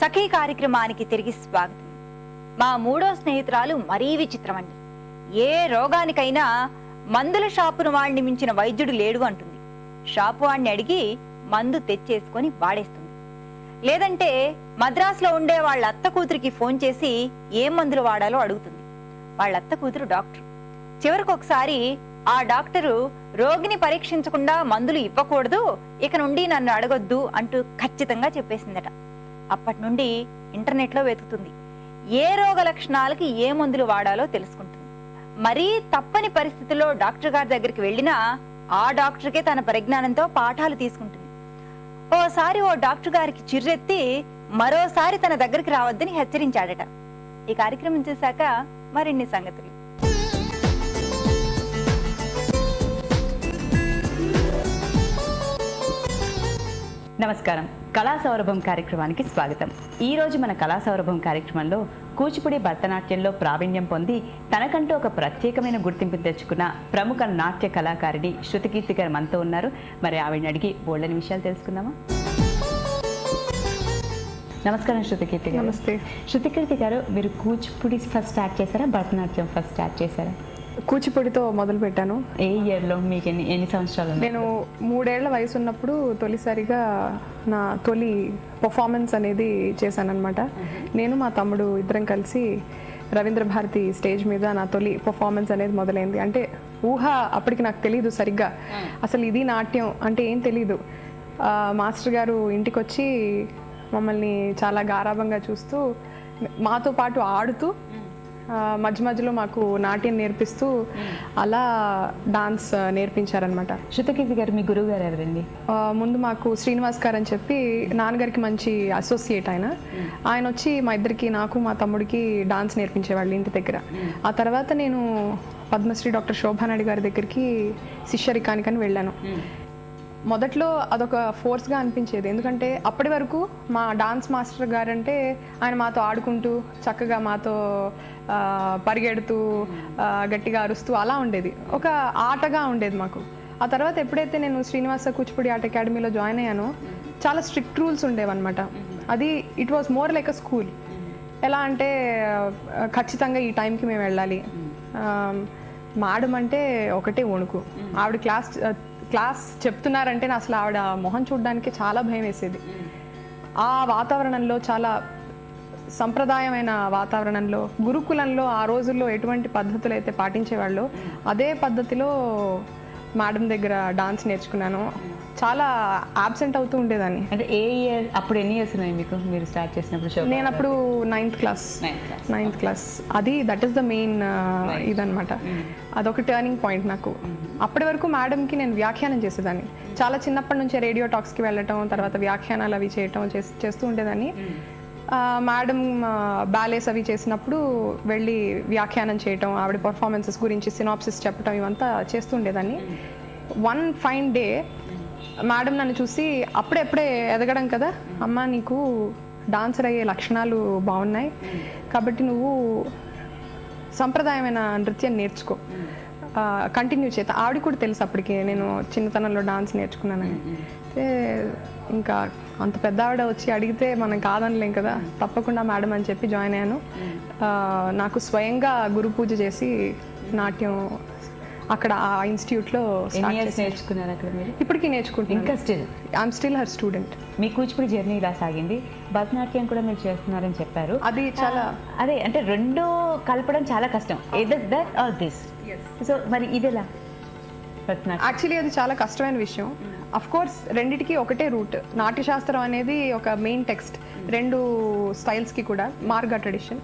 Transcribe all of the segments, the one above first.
సఖీ కార్యక్రమానికి తిరిగి స్వాగతం. మా మూడో స్నేహితురాలు మరీ విచిత్రమండి. ఏ రోగానికైనా మందుల షాపును వాడిని మించిన వైద్యుడు లేడు అంటుంది. షాపు వాడిని అడిగి మందు తెచ్చేసుకొని వాడేస్తుంది. లేదంటే మద్రాసులో ఉండే వాళ్ళ అత్త కూతురికి ఫోన్ చేసి ఏం మందులు వాడాలో అడుగుతుంది. వాళ్ళ అత్త కూతురు డాక్టర్. చివరికి ఒకసారి ఆ డాక్టరు రోగిని పరీక్షించకుండా మందులు ఇవ్వకూడదు ఇక నుండి నన్ను అడగొద్దు అంటూ ఖచ్చితంగా చెప్పేసిందట. అప్పటి నుండి ఇంటర్నెట్లో వెతుకుతుంది. ఏ రోగ లక్షణాలకి ఏ మందులు వాడాలో తెలుసుకుంటుంది. మరీ తప్పని పరిస్థితుల్లో డాక్టర్ గారి దగ్గరికి వెళ్ళినా ఆ డాక్టర్కే తన పరిజ్ఞానంతో పాఠాలు తీసుకుంటుంది. ఓసారి ఓ డాక్టర్ గారికి చిర్రెత్తి మరోసారి తన దగ్గరికి రావద్దని హెచ్చరించాడట. ఈ కార్యక్రమం చూశాక మరిన్ని సంగతులు. నమస్కారం. కళా సౌరభం కార్యక్రమానికి స్వాగతం. ఈ రోజు మన కళా సౌరభం కార్యక్రమంలో కూచిపూడి భరతనాట్యంలో ప్రావీణ్యం పొంది తనకంటూ ఒక ప్రత్యేకమైన గుర్తింపు తెచ్చుకున్న ప్రముఖ నాట్య కళాకారిణి శృతికీర్తి గారు మనతో ఉన్నారు. మరి ఆవిడని అడిగి బోల్డని విషయాలు తెలుసుకుందామా? నమస్కారం శృతికీర్తి గారు. నమస్తే. శృతికీర్తి గారు మీరు కూచిపూడి ఫస్ట్ స్టార్ట్ చేశారా? భరతనాట్యం ఫస్ట్ స్టార్ట్ చేశారా? కూచిపూడితో మొదలు పెట్టాను. ఏ ఇయర్లో మీకు ఎన్ని ఎన్ని సంవత్సరాలు? నేను మూడేళ్ళ వయసు ఉన్నప్పుడు తొలిసారిగా నా తొలి పర్ఫార్మెన్స్ అనేది చేశానన్నమాట. నేను మా తమ్ముడు ఇద్దరం కలిసి రవీంద్ర భారతి స్టేజ్ మీద నా తొలి పర్ఫార్మెన్స్ అనేది మొదలైంది. అంటే ఊహ అప్పటికి నాకు తెలియదు సరిగ్గా. అసలు ఇది నాట్యం అంటే ఏం తెలీదు. ఆ, మాస్టర్ గారు ఇంటికి వచ్చి మమ్మల్ని చాలా గారాభంగా చూస్తూ మాతో పాటు ఆడుతూ మధ్య మధ్యలో మాకు నాట్యం నేర్పిస్తూ అలా డాన్స్ నేర్పించారనమాట శృతికీర్తి గారు మీ గురువు గారు ఎవరండి ముందు మాకు శ్రీనివాస్ గారు అని చెప్పి నాన్నగారికి మంచి అసోసియేట్ ఆయన. ఆయన వచ్చి మా ఇద్దరికి నాకు మా తమ్ముడికి డాన్స్ నేర్పించేవాళ్ళు ఇంటి దగ్గర. ఆ తర్వాత నేను పద్మశ్రీ డాక్టర్ శోభానాయుడు గారి దగ్గరికి శిష్యరికానికని వెళ్ళాను. మొదట్లో అదొక ఫోర్స్గా అనిపించేది. ఎందుకంటే అప్పటి వరకు మా డాన్స్ మాస్టర్ గారంటే ఆయన మాతో ఆడుకుంటూ చక్కగా మాతో పరిగెడుతూ గట్టిగా అరుస్తూ అలా ఉండేది. ఒక ఆటగా ఉండేది మాకు. ఆ తర్వాత ఎప్పుడైతే నేను శ్రీనివాస కూచిపూడి ఆర్ట్ అకాడమీలో జాయిన్ అయ్యానో చాలా స్ట్రిక్ట్ రూల్స్ ఉండేవన్నమాట. అది it was more like a school. ఎలా అంటే ఖచ్చితంగా ఈ టైంకి మేము వెళ్ళాలి. మేడం అంటే ఒకటే వణుకు. ఆవిడ క్లాస్ క్లాస్ చెప్తున్నారంటే నా అసలు ఆవిడ మొహం చూడడానికి చాలా భయం వేసేది. ఆ వాతావరణంలో చాలా సంప్రదాయమైన వాతావరణంలో గురుకులంలో ఆ రోజుల్లో ఎటువంటి పద్ధతులు అయితే పాటించేవాళ్ళు అదే పద్ధతిలో మేడం దగ్గర డాన్స్ నేర్చుకున్నాను. చాలా ఆబ్సెంట్ అవుతూ ఉండేదాన్ని. అంటే ఏ ఇయర్ అప్పుడు ఎన్ని ఇయర్స్ ఉన్నాయి మీకు? మీరు స్టార్ట్ చేసినప్పుడు షో నేను అప్పుడు నైన్త్ క్లాస్. నైన్త్ క్లాస్ అది దట్ ఈస్ ద మెయిన్ ఇదనమాట అదొక టర్నింగ్ పాయింట్ నాకు. అప్పటి వరకు మేడంకి నేను వ్యాఖ్యానం చేసేదాన్ని. చాలా చిన్నప్పటి నుంచే రేడియో టాక్స్కి వెళ్ళటం తర్వాత వ్యాఖ్యానాలు అవి చేయటం చేస్- చేస్తూ ఉండేదాన్ని. మేడం బ్యాలేస్ అవి చేసినప్పుడు వెళ్ళి వ్యాఖ్యానం చేయటం ఆవిడ పర్ఫార్మెన్సెస్ గురించి సినాప్సిస్ చెప్పటం ఇవంతా చేస్తుండేదాన్ని. వన్ ఫైన్ డే మేడం నన్ను చూసి అప్పుడెప్పుడే ఎదగడం కదా అమ్మ నీకు డాన్సర్ అయ్యే లక్షణాలు బాగున్నాయి. కాబట్టి నువ్వు సంప్రదాయమైన నృత్యం నేర్చుకో. కంటిన్యూ చేత ఆవిడ కూడా తెలుసు అప్పటికి నేను చిన్నతనంలో డాన్స్ నేర్చుకున్నానని. అయితే ఇంకా అంత పెద్ద ఆవిడ వచ్చి అడిగితే మనం కాదనలేం కదా తప్పకుండా మేడం అని చెప్పి జాయిన్ అయ్యాను. నాకు స్వయంగా గురు పూజ చేసి నాట్యం అక్కడ ఆ ఇన్స్టిట్యూట్లో నేర్చుకున్నారు అక్కడ మీరు? ఇప్పటికీ నేర్చుకుంటున్నాను. ఇంకా still? I'm still her student me Kuchipudi journey ఇలా సాగింది. భరతనాట్యం కూడా మీరు చేస్తున్నారని చెప్పారు. అది చాలా అదే అంటే రెండు కలపడం చాలా కష్టం. Either that or this so మరి ఇది ఎలా భరతనాట్యం యాక్చువల్లీ అది చాలా కష్టమైన విషయం. అఫ్ కోర్స్ రెండిటికి ఒకటే రూట్. నాట్యశాస్త్రం అనేది ఒక మెయిన్ టెక్స్ట్ రెండు స్టైల్స్కి కూడా మార్గ ట్రెడిషన్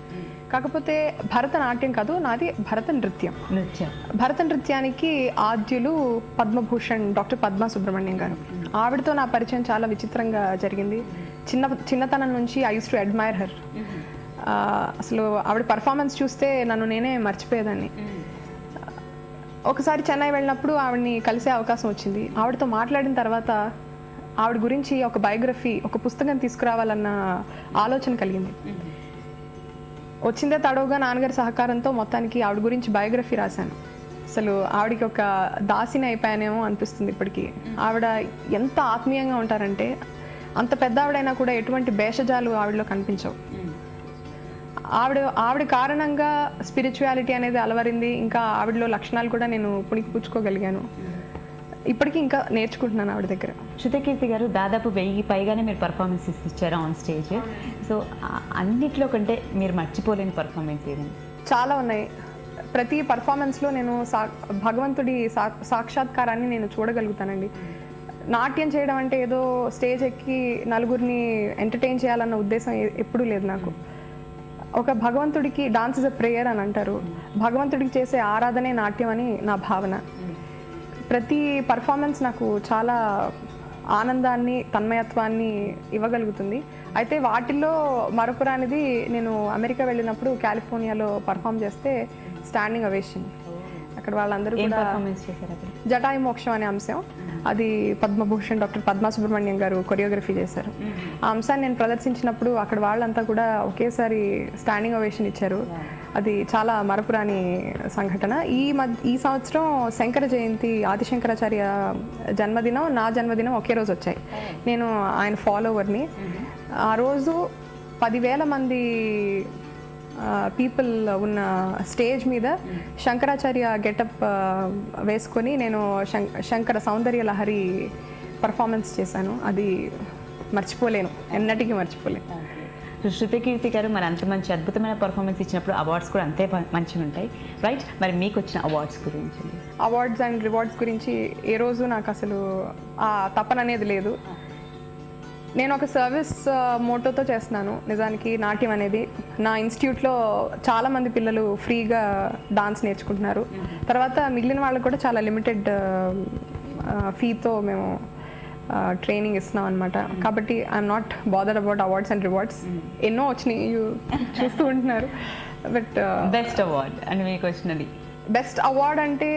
కాకపోతే భరతనాట్యం కాదు నాది భరత నృత్యం. నృత్యం. భరత నృత్యానికి ఆద్యులు పద్మభూషణ్ డాక్టర్ పద్మా సుబ్రహ్మణ్యం గారు. ఆవిడతో నా పరిచయం చాలా విచిత్రంగా జరిగింది. చిన్న చిన్నతనం నుంచి I used to admire her అసలు ఆవిడ పర్ఫార్మెన్స్ చూస్తే నన్ను నేనే మర్చిపోయేదాన్ని. ఒకసారి చెన్నై వెళ్ళినప్పుడు ఆవిడని కలిసే అవకాశం వచ్చింది. ఆవిడతో మాట్లాడిన తర్వాత ఆవిడ గురించి ఒక బయోగ్రఫీ ఒక పుస్తకం తీసుకురావాలన్న ఆలోచన కలిగింది. వచ్చిందే తడవుగా నాన్నగారి సహకారంతో మొత్తానికి ఆవిడ గురించి బయోగ్రఫీ రాశాను. అసలు ఆవిడకి ఒక దాసిని అయిపోయానేమో అనిపిస్తుంది ఇప్పటికీ. ఆవిడ ఎంత ఆత్మీయంగా ఉంటారంటే అంత పెద్ద ఆవిడైనా కూడా ఎటువంటి భేషజాలు ఆవిడలో కనిపించవు. ఆవిడ ఆవిడ కారణంగా స్పిరిచువాలిటీ అనేది అలవరింది. ఇంకా ఆవిడలో లక్షణాలు కూడా నేను పుణికి పుచ్చుకోగలిగాను ఇప్పటికీ ఇంకా నేర్చుకుంటున్నాను ఆవిడ దగ్గర. శృతకీర్తి గారు దాదాపు వెయ్యి పైగానే మీరు పర్ఫార్మెన్సెస్ ఇచ్చారు ఆన్ స్టేజ్ సో అన్నిట్లో కంటే మీరు మర్చిపోలేని పర్ఫార్మెన్స్ ఏదండి? చాలా ఉన్నాయి. ప్రతి పర్ఫార్మెన్స్లో నేను సా భగవంతుడి సా సాక్షాత్కారాన్ని నేను చూడగలుగుతానండి. నాట్యం చేయడం అంటే ఏదో స్టేజ్ ఎక్కి నలుగురిని ఎంటర్టైన్ చేయాలన్న ఉద్దేశం ఎప్పుడూ లేదు నాకు. ఒక భగవంతుడికి డాన్స్ ఇస్ అ ప్రేయర్ అని అంటారు. భగవంతుడికి చేసే ఆరాధనే నాట్యం అని నా భావన. ప్రతి పర్ఫార్మెన్స్ నాకు చాలా ఆనందాన్ని తన్మయత్వాన్ని ఇవ్వగలుగుతుంది. అయితే వాటిల్లో మరపురానిది నేను అమెరికా వెళ్ళినప్పుడు కాలిఫోర్నియాలో పర్ఫామ్ చేస్తే స్టాండింగ్ అవేషన్ అక్కడ వాళ్ళందరూ కూడా జటాయి మోక్షం అనే అంశం. అది పద్మభూషణ్ డాక్టర్ పద్మా సుబ్రహ్మణ్యం గారు కొరియోగ్రఫీ చేశారు. ఆ అంశాన్ని నేను ప్రదర్శించినప్పుడు అక్కడ వాళ్ళంతా కూడా ఒకేసారి స్టాండింగ్ ఓవేషన్ ఇచ్చారు. అది చాలా మరపురాని సంఘటన. ఈ మధ్య ఈ సంవత్సరం శంకర జయంతి ఆదిశంకరాచార్య జన్మదినం నా జన్మదినం ఒకే రోజు వచ్చాయి. నేను ఆయన ఫాలోవర్ని ఆ రోజు పదివేల మంది పీపుల్ ఉన్న స్టేజ్ మీద శంకరాచార్య గెటప్ వేసుకొని నేను శంకర సౌందర్య లహరి పర్ఫార్మెన్స్ చేశాను. అది మర్చిపోలేను. ఎన్నటికీ మర్చిపోలేను. శృతకీర్తి గారు మరి అంత మంచి అద్భుతమైన పర్ఫార్మెన్స్ ఇచ్చినప్పుడు అవార్డ్స్ కూడా అంతే మంచిగా ఉంటాయి రైట్ మరి మీకు వచ్చిన అవార్డ్స్ గురించి? అవార్డ్స్ అండ్ రివార్డ్స్ గురించి ఏ రోజు నాకు అసలు ఆ తపన అనేది లేదు. నేను ఒక సర్వీస్ మోటోతో చేస్తున్నాను. నిజానికి నాట్యం అనేది నా ఇన్స్టిట్యూట్లో చాలా మంది పిల్లలు ఫ్రీగా డాన్స్ నేర్చుకుంటున్నారు. తర్వాత మిగిలిన వాళ్ళకి కూడా చాలా లిమిటెడ్ ఫీతో మేము ట్రైనింగ్ ఇస్తున్నాం అనమాట కాబట్టి I'm not bother about awards and rewards ఎన్నో వచ్చినాయి చూస్తూ ఉంటున్నారు. బట్ బెస్ట్ అవార్డ్ అని మీకు వచ్చినది బెస్ట్ అవార్డ్ అంటే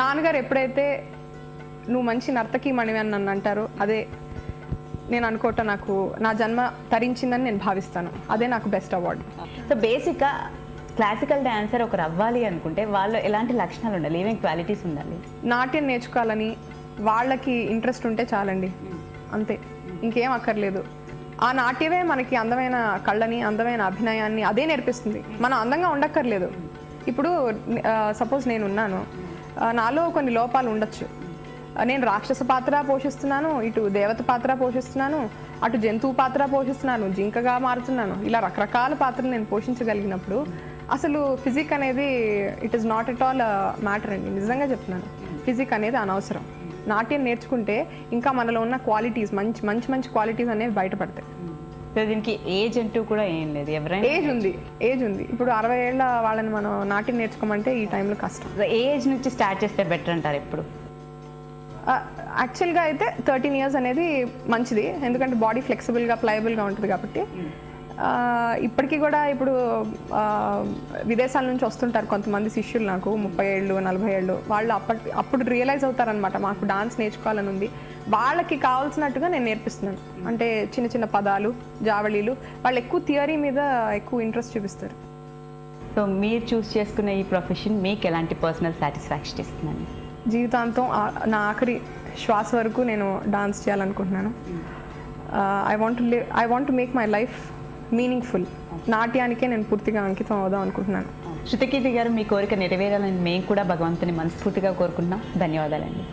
నాన్నగారు ఎప్పుడైతే నువ్వు మంచి నర్తకి మణివి అని నన్ను అంటారో అదే నేను అనుకోవటం నాకు నా జన్మ తరించిందని నేను భావిస్తాను. అదే నాకు బెస్ట్ అవార్డ్ సో బేసిక్గా క్లాసికల్ డాన్సర్ ఒకరు అవ్వాలి అనుకుంటే వాళ్ళు ఎలాంటి లక్షణాలు ఉండాలి? ఏమేమి క్వాలిటీస్ ఉండాలి? నాట్యం నేర్చుకోవాలని వాళ్ళకి ఇంట్రెస్ట్ ఉంటే చాలండి. అంతే. ఇంకేం అక్కర్లేదు. ఆ నాట్యమే మనకి అందమైన కళ్ళని అందమైన అభినయాన్ని అదే నేర్పిస్తుంది. మనం అందంగా ఉండక్కర్లేదు. ఇప్పుడు సపోజ్ నేను ఉన్నాను. ఆ, నాలో కొన్ని లోపాలు ఉండొచ్చు. నేను రాక్షస పాత్ర పోషిస్తున్నాను ఇటు దేవత పాత్ర పోషిస్తున్నాను అటు జంతువు పాత్ర పోషిస్తున్నాను జింకగా మారుతున్నాను. ఇలా రకరకాల పాత్రలు నేను పోషించగలిగినప్పుడు అసలు ఫిజిక్ అనేది it is not at all matter అండి. నిజంగా చెప్తున్నాను. ఫిజిక్ అనేది అనవసరం. నాట్యం నేర్చుకుంటే ఇంకా మనలో ఉన్న క్వాలిటీస్ మంచి మంచి మంచి క్వాలిటీస్ అనేవి బయటపడతాయి. దీనికి ఏజ్ అంటూ కూడా ఏం లేదు. ఎవరైనా ఏజ్ ఉంది. ఏజ్ ఉంది. ఇప్పుడు అరవై ఏళ్ళ వాళ్ళని మనం నాట్యం నేర్చుకోమంటే ఈ టైంలో కష్టం. ఏజ్ నుంచి స్టార్ట్ చేస్తే బెటర్ అంటారు ఎప్పుడు? యాక్చువల్గా అయితే థర్టీన్ ఇయర్స్ అనేది మంచిది. ఎందుకంటే బాడీ ఫ్లెక్సిబుల్గా ప్లయబుల్గా ఉంటుంది కాబట్టి. ఇప్పటికీ కూడా ఇప్పుడు విదేశాల నుంచి వస్తుంటారు కొంతమంది శిష్యులు నాకు ముప్పై ఏళ్ళు నలభై ఏళ్ళు. వాళ్ళు అప్పటి అప్పుడు రియలైజ్ అవుతారనమాట మాకు డాన్స్ నేర్చుకోవాలని ఉంది. వాళ్ళకి కావాల్సినట్టుగా నేను నేర్పిస్తున్నాను. అంటే చిన్న చిన్న పదాలు జావళీలు వాళ్ళు ఎక్కువ థియరీ మీద ఎక్కువ ఇంట్రెస్ట్ చూపిస్తారు. సో మీరు చూస్ చేసుకున్న ఈ ప్రొఫెషన్ మీకు ఎలాంటి పర్సనల్ సాటిస్ఫాక్షన్ ఇస్తుందండి? జీవితాంతం నా ఆఖరి శ్వాస వరకు నేను డాన్స్ చేయాలనుకుంటున్నాను. I want live I want to make my life meaningful నాట్యానికే నేను పూర్తిగా అంకితం అవుదాం అనుకుంటున్నాను. శృతకీర్తి గారు మీ కోరిక నెరవేరాలని మేము కూడా భగవంతుని మనస్ఫూర్తిగా కోరుకుంటున్నాం. ధన్యవాదాలండి.